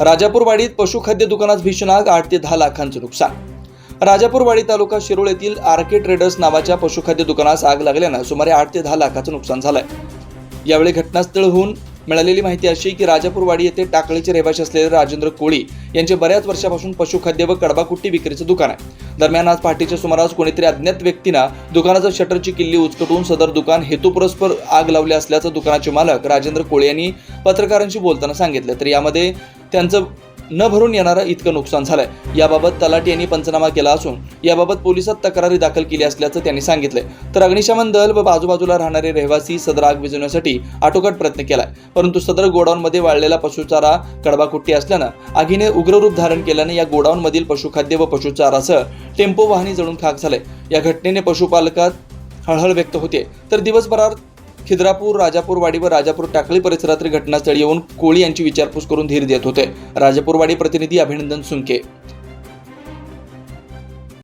राजापूरवाडीत पशुखाद्य दुकानात भीषण आग आठ ते दहा लाखांचं नुकसान. राजापूरवाडी तालुका शिरोळ येथील आरके ट्रेडर्स नावाच्या पशुखाद्य दुकानास आग लागल्यानं सुमारे आठ ते दहा लाखाचं नुकसान झालंय. यावेळी घटनास्थळहून मिळालेली माहिती अशी की राजापूरवाडी येथे टाकळीचे रहिवासी असलेले राजेंद्र कोळी यांचे बऱ्याच वर्षापासून पशुखाद्य व कडबाकुट्टी विक्रीचं दुकान आहे. दरम्यान आज पहाटेच्या सुमारास कोणीतरी अज्ञात व्यक्तीनं दुकानाचं शटरची किल्ली उचकटून सदर दुकान हेतुपुरस्पर आग लावले असल्याचं दुकानाचे मालक राजेंद्र कोळी यांनी पत्रकारांशी बोलताना सांगितलं. तर यामध्ये त्यांचं न भरून येणारं इतकं नुकसान झालंय. याबाबत तलाठी यांनी पंचनामा केला असून याबाबत पोलिसात तक्रारी दाखल केली असल्याचं त्यांनी सांगितलंय. तर अग्निशमन दल व बाजूबाजूला राहणारे रहिवासी सदर आग विझवण्यासाठी आटोकाट प्रयत्न केलाय. परंतु सदर गोडाऊनमध्ये वाळलेला पशुचारा कडबाकुट्टी असल्यानं आगीने उग्र रूप धारण केल्याने या गोडाऊनमधील पशुखाद्य व पशुचारासह टेम्पो वाहनी जळून खाक झाले या घटनेने पशुपालकात हळहळ व्यक्त होते. तर दिवसभरात खिद्रापूर राजापूरवाडी व राजापूर टाकळी परिसरातील घटनास्थळी येऊन कोळी यांची विचारपूस करून धीर देत होते. राजापूरवाडी प्रतिनिधी अभिनंदन सुंके